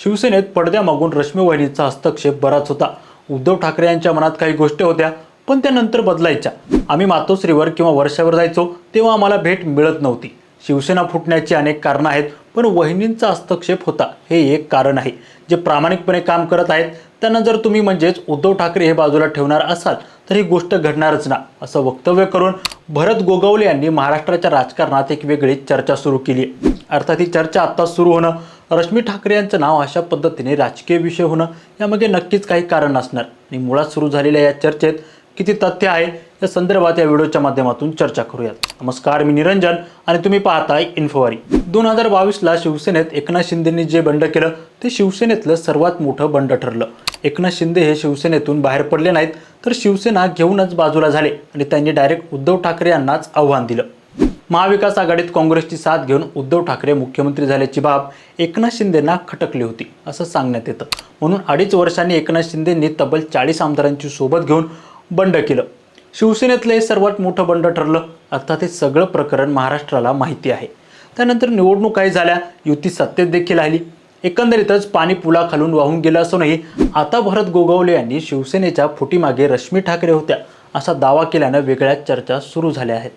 शिवसेनेत पडद्यामागून रश्मी वहिनीचा हस्तक्षेप बराच होता. उद्धव ठाकरे यांच्या मनात काही गोष्टी होत्या पण त्या नंतर बदलायच्या. आम्ही मातोश्रीवर किंवा वर्षावर जायचो तेव्हा आम्हाला भेट मिळत नव्हती. शिवसेना फुटण्याची अनेक कारणं आहेत पण वहिनींचा हस्तक्षेप होता हे एक कारण आहे. जे प्रामाणिकपणे काम करत आहेत त्यांना जर तुम्ही म्हणजेच उद्धव ठाकरे हे बाजूला ठेवणार असाल तर ही गोष्ट घडणारच ना असं वक्तव्य करून भरत गोगावले यांनी महाराष्ट्राच्या राजकारणात एक वेगळी चर्चा सुरू केली अर्थात ही चर्चा आत्ताच सुरू होणं रश्मी ठाकरे यांचं नाव अशा पद्धतीने राजकीय विषय होणं यामध्ये नक्कीच काही कारण असणार. आणि मुळात सुरू झालेल्या या चर्चेत किती तथ्य आहे या संदर्भात या व्हिडिओच्या माध्यमातून चर्चा करूयात. नमस्कार मी निरंजन आणि तुम्ही पाहताय इन्फोवारी दोन हजार बावीसला शिवसेनेत एकनाथ शिंदेंनी जे बंड केलं ते शिवसेनेतलं सर्वात मोठं बंड ठरलं. एकनाथ शिंदे हे शिवसेनेतून बाहेर पडले नाहीत तर शिवसेना घेऊनच बाजूला झाले आणि त्यांनी डायरेक्ट उद्धव ठाकरे यांनाच आव्हान दिलं. महाविकास आघाडीत काँग्रेसची साथ घेऊन उद्धव ठाकरे मुख्यमंत्री झाल्याची बाब एकनाथ शिंदेंना खटकली होती असं सांगण्यात येतं. म्हणून अडीच वर्षांनी एकनाथ शिंदेंनी तब्बल चाळीस आमदारांची सोबत घेऊन बंड केलं. शिवसेनेतलं हे सर्वात मोठं बंड ठरलं. अर्थात हे सगळं प्रकरण महाराष्ट्राला माहिती आहे. त्यानंतर निवडणुकाही झाल्या युती सत्तेत देखील आली एकंदरीतच पाणी पुलाखालून वाहून गेलं असूनही आता भरत गोगावले यांनी शिवसेनेच्या फुटीमागे रश्मी ठाकरे होत्या असा दावा केल्यानं वेगळ्या चर्चा सुरू झाल्या आहेत.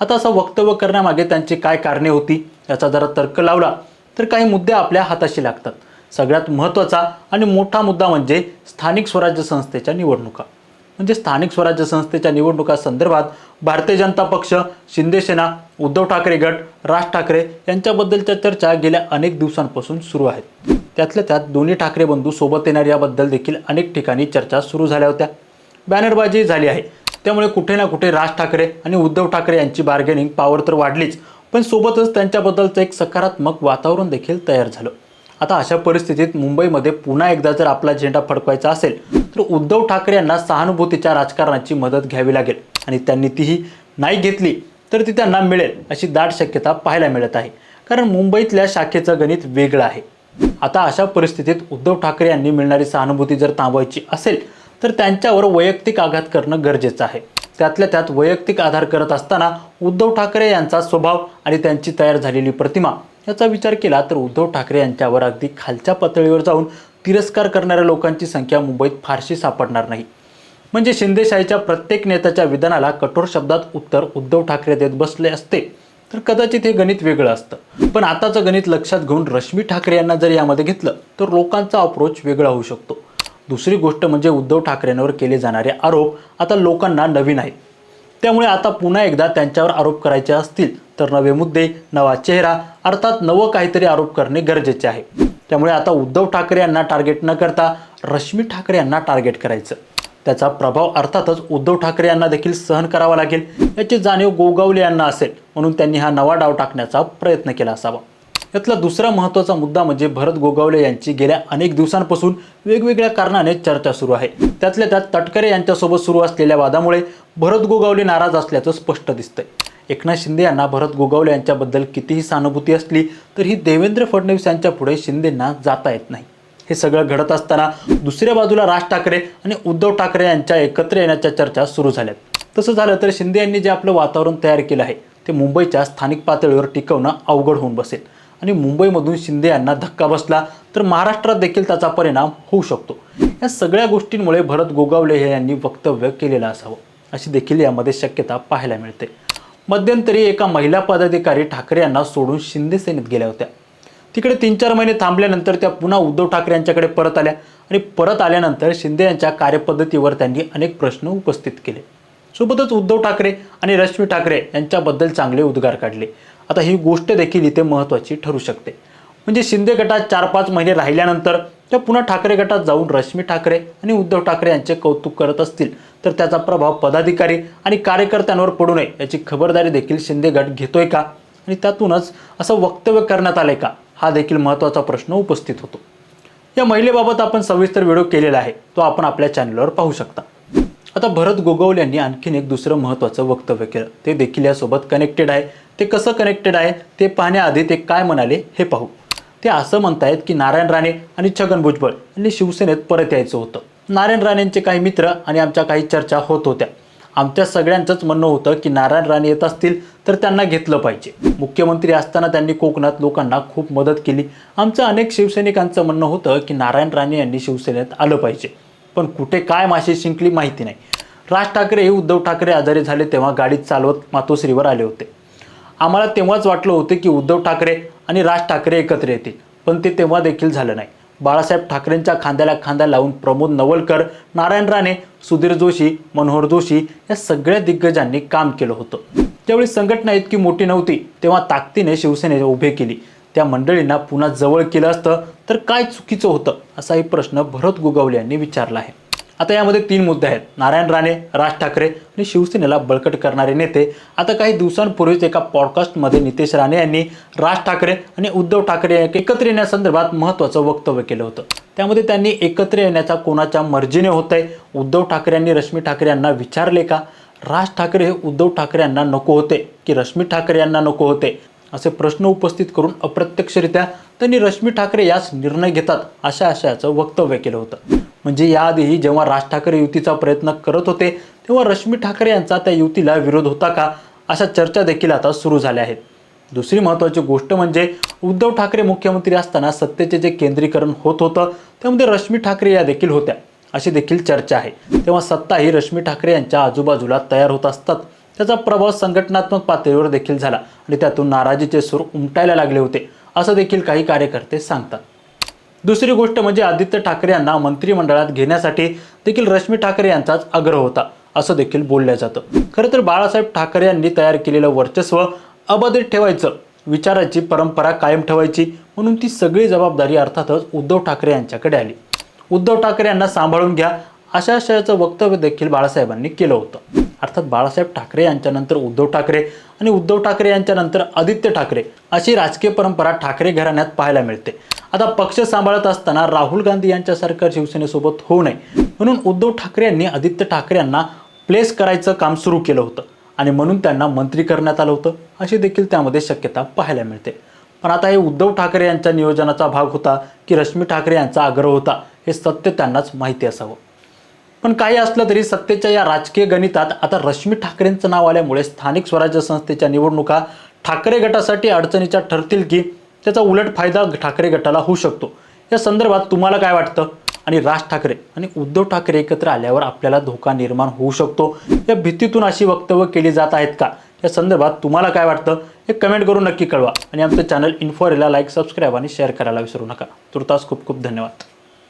आता असं वक्तव्य करण्यामागे त्यांची काय कारणे होती याचा जरा तर्क लावला तर काही मुद्दे आपल्या हाताशी लागतात. सगळ्यात महत्त्वाचा आणि मोठा मुद्दा म्हणजे स्थानिक स्वराज्य संस्थेच्या निवडणुका. म्हणजे स्थानिक स्वराज्य संस्थेच्या निवडणुका संदर्भात भारतीय जनता पक्ष शिंदेसेना उद्धव ठाकरे गट राज ठाकरे यांच्याबद्दलच्या चर्चा गेल्या अनेक दिवसांपासून सुरू आहेत. त्यातल्या त्यात दोन्ही ठाकरे बंधू सोबत येणार याबद्दल देखील अनेक ठिकाणी चर्चा सुरू झाल्या होत्या. बॅनरबाजी झाली आहे. त्यामुळे कुठे ना कुठे राज ठाकरे आणि उद्धव ठाकरे यांची बार्गेनिंग पॉवर तर वाढलीच पण सोबतच त्यांच्याबद्दलचं एक सकारात्मक वातावरण देखील तयार झालं. आता अशा परिस्थितीत मुंबईमध्ये पुन्हा एकदा जर आपला झेंडा फडकवायचा असेल तर उद्धव ठाकरे यांना सहानुभूतीच्या राजकारणाची मदत घ्यावी लागेल आणि त्यांनी तीही नाही घेतली तर ती त्यांना मिळेल अशी दाट शक्यता पाहायला मिळत आहे. कारण मुंबईतल्या शाखेचं गणित वेगळं आहे. आता अशा परिस्थितीत उद्धव ठाकरे यांनी मिळणारी सहानुभूती जर थांबवायची असेल तर त्यांच्यावर वैयक्तिक आघात करणं गरजेचं आहे. त्यातल्या त्यात वैयक्तिक आधार करत असताना उद्धव ठाकरे यांचा स्वभाव आणि त्यांची तयार झालेली प्रतिमा याचा विचार केला तर उद्धव ठाकरे यांच्यावर अगदी खालच्या पातळीवर जाऊन तिरस्कार करणाऱ्या लोकांची संख्या मुंबईत फारशी सापडणार नाही. म्हणजे शिंदेशाहीच्या प्रत्येक नेत्याच्या विधानाला कठोर शब्दात उत्तर उद्धव ठाकरे देत बसले असते तर कदाचित हे गणित वेगळं असतं. पण आताचं गणित लक्षात घेऊन रश्मी ठाकरे यांना जर यामध्ये घेतलं तर लोकांचा अप्रोच वेगळा होऊ शकतो. दुसरी गोष्ट म्हणजे उद्धव ठाकरेंवर केले जाणारे आरोप आता लोकांना नवीन आहेत. त्यामुळे आता पुन्हा एकदा त्यांच्यावर आरोप करायचे असतील तर नवे मुद्दे नवा चेहरा अर्थात नवं काहीतरी आरोप करणे गरजेचे आहे. त्यामुळे आता उद्धव ठाकरे यांना टार्गेट न करता रश्मी ठाकरे यांना टार्गेट करायचं. त्याचा प्रभाव अर्थातच उद्धव ठाकरे यांना देखील सहन करावा लागेल. याची जाणीव गोगावले यांना असेल म्हणून त्यांनी हा नवा डाव टाकण्याचा प्रयत्न केला असावा. यातला दुसरा महत्त्वाचा मुद्दा म्हणजे भरत गोगावले यांची गेल्या अनेक दिवसांपासून वेगवेगळ्या कारणाने चर्चा सुरू आहे. त्यातल्या त्यात तटकरे यांच्यासोबत सुरू असलेल्या वादामुळे भरत गोगावले नाराज असल्याचं स्पष्ट दिसतंय. एकनाथ शिंदे यांना भरत गोगावले यांच्याबद्दल कितीही सहानुभूती असली तरीही देवेंद्र फडणवीस यांच्या पुढे शिंदेंना जाता येत नाही. हे सगळं घडत असताना दुसऱ्या बाजूला राज ठाकरे आणि उद्धव ठाकरे यांच्या एकत्र येण्याच्या चर्चा सुरू झाल्यात. तसं झालं तर शिंदे यांनी जे आपलं वातावरण तयार केलं आहे ते मुंबईच्या स्थानिक पातळीवर टिकवणं अवघड होऊन बसेल. आणि मुंबईमधून शिंदे यांना धक्का बसला तर महाराष्ट्रात देखील त्याचा परिणाम होऊ शकतो. या सगळ्या गोष्टींमुळे भरत गोगावले हे यांनी वक्तव्य केलेलं असावं अशी देखील यामध्ये शक्यता पाहायला मिळते. मध्यंतरी एका महिला पदाधिकारी ठाकरे यांना सोडून शिंदे सेनेत गेल्या होत्या. तिकडे तीन चार महिने थांबल्यानंतर त्या पुन्हा उद्धव ठाकरे यांच्याकडे परत आल्या आणि परत आल्यानंतर शिंदे यांच्या कार्यपद्धतीवर त्यांनी अनेक प्रश्न उपस्थित केले. सोबतच उद्धव ठाकरे आणि रश्मी ठाकरे यांच्याबद्दल चांगले उद्गार काढले. आता ही गोष्ट देखील इथे महत्त्वाची ठरू शकते. म्हणजे शिंदे गटात चार पाच महिने राहिल्यानंतर त्या पुन्हा ठाकरे गटात जाऊन रश्मी ठाकरे आणि उद्धव ठाकरे यांचे कौतुक करत असतील तर त्याचा प्रभाव पदाधिकारी आणि कार्यकर्त्यांवर पडू नये याची खबरदारी देखील शिंदे गट घेतोय का? आणि त्यातूनच असं वक्तव्य करण्यात आलंय का? हा देखील महत्त्वाचा प्रश्न उपस्थित होतो. या महिलेबाबत आपण सविस्तर व्हिडिओ केलेला आहे तो आपण आपल्या चॅनलवर पाहू शकता. आता भरत गोगवल यांनी आणखीन एक दुसरं महत्त्वाचं वक्तव्य केलं. ते देखील यासोबत कनेक्टेड आहे. ते कसं कनेक्टेड आहे? ते पाहण्याआधी ते काय म्हणाले हे पाहू. ते असं म्हणतायत की नारायण राणे आणि छगन भुजबळ यांनी शिवसेनेत परत यायचं होतं. नारायण राणेंचे काही मित्र आणि आमच्या काही चर्चा होत होत्या. आमच्या सगळ्यांचंच म्हणणं होतं की नारायण राणे येत असतील तर त्यांना घेतलं पाहिजे. मुख्यमंत्री असताना त्यांनी कोकणात लोकांना खूप मदत केली. आमचं अनेक शिवसैनिकांचं म्हणणं होतं की नारायण राणे यांनी शिवसेनेत आलं पाहिजे. पण कुठे काय मासे शिंकली माहिती नाही. राज ठाकरे हे उद्धव ठाकरे आजारी झाले तेव्हा गाडीत चालवत मातोश्रीवर आले होते. आम्हाला तेव्हाच वाटलं होतं की उद्धव ठाकरे आणि राज ठाकरे एकत्र येतील पण ते तेव्हा देखील झालं नाही. बाळासाहेब ठाकरेंच्या खांद्याला खांदा लावून प्रमोद नवलकर नारायण राणे सुधीर जोशी मनोहर जोशी या सगळ्या दिग्गजांनी काम केलं होतं. त्यावेळी संघटना इतकी मोठी नव्हती तेव्हा ताकदीने शिवसेने उभे केली. त्या मंडळींना पुन्हा जवळ केलं असतं तर काय चुकीचं होतं असाही प्रश्न भरत गोगावले यांनी विचारला आहे. आता यामध्ये तीन मुद्दे आहेत. नारायण राणे राज ठाकरे आणि शिवसेनेला बळकट करणारे नेते. आता काही दिवसांपूर्वीच एका पॉडकास्टमध्ये नितेश राणे यांनी राज ठाकरे आणि उद्धव ठाकरे एकत्र येण्यासंदर्भात महत्त्वाचं वक्तव्य केलं होतं. त्यामध्ये त्यांनी एकत्र येण्याचा कोणाच्या मर्जीने होत आहे? उद्धव ठाकरे यांनी रश्मी ठाकरे यांना विचारले का? राज ठाकरे हे उद्धव ठाकरे यांना नको होते की रश्मी ठाकरे यांना नको होते? असे प्रश्न उपस्थित करून अप्रत्यक्षरित्या त्यांनी रश्मी ठाकरे यास निर्णय घेतात अशा आशयाचं वक्तव्य केलं होतं. म्हणजे याआधीही जेव्हा राज ठाकरे युतीचा प्रयत्न करत होते तेव्हा रश्मी ठाकरे यांचा त्या युतीला विरोध होता का अशा चर्चा देखील आता सुरू झाल्या आहेत. दुसरी महत्त्वाची गोष्ट म्हणजे उद्धव ठाकरे मुख्यमंत्री असताना सत्तेचे जे केंद्रीकरण होत होतं त्यामध्ये रश्मी ठाकरे या देखील होत्या. अशी देखील चर्चा आहे. तेव्हा सत्ता ही रश्मी ठाकरे यांच्या आजूबाजूला तयार होत असतात. त्याचा प्रभाव संघटनात्मक पातळीवर देखील झाला आणि त्यातून नाराजीचे सूर उमटायला लागले होते असं देखील काही कार्यकर्ते सांगतात. दुसरी गोष्ट म्हणजे आदित्य ठाकरे यांना मंत्रिमंडळात घेण्यासाठी देखील रश्मी ठाकरे यांचाच आग्रह होता असं देखील बोललं जातं. खरं तर बाळासाहेब ठाकरे यांनी तयार केलेलं वर्चस्व अबाधित ठेवायचं विचाराची परंपरा कायम ठेवायची म्हणून ती सगळी जबाबदारी अर्थातच उद्धव ठाकरे यांच्याकडे आली. उद्धव ठाकरे यांना सांभाळून घ्या अशा आशयाचं वक्तव्य देखील बाळासाहेबांनी केलं होतं. अर्थात बाळासाहेब ठाकरे यांच्यानंतर उद्धव ठाकरे आणि उद्धव ठाकरे यांच्यानंतर आदित्य ठाकरे अशी राजकीय परंपरा ठाकरे घराण्यात पाहायला मिळते. आता पक्ष सांभाळत असताना राहुल गांधी यांच्यासारखं शिवसेनेसोबत होऊ नये म्हणून उद्धव ठाकरे यांनी आदित्य ठाकरे यांना प्लेस करायचं काम सुरू केलं होतं आणि म्हणून त्यांना मंत्री करण्यात आलं होतं अशी देखील त्यामध्ये शक्यता पाहायला मिळते. पण आता हे उद्धव ठाकरे यांच्या नियोजनाचा भाग होता की रश्मी ठाकरे यांचा आग्रह होता हे सत्य त्यांनाच माहिती असावं. पण काही असलं तरी सत्तेच्या या राजकीय गणितात आता रश्मी ठाकरेंचं नाव आल्यामुळे स्थानिक स्वराज्य संस्थेच्या निवडणुका ठाकरे गटासाठी अडचणीच्या ठरतील की त्याचा उलट फायदा ठाकरे गटाला होऊ शकतो. या संदर्भात तुम्हाला काय वाटतं? आणि राज ठाकरे आणि उद्धव ठाकरे एकत्र आल्यावर आपल्याला धोका निर्माण होऊ शकतो? या भीतीतून अशी वक्तव्य केली जात आहेत का? या संदर्भात तुम्हाला काय वाटतं? हे कमेंट करून नक्की कळवा. आणि आमचं चॅनल इन्फॉरेला लाईक सबस्क्राईब आणि शेअर करायला विसरू नका. तुर्तास खूप खूप धन्यवाद.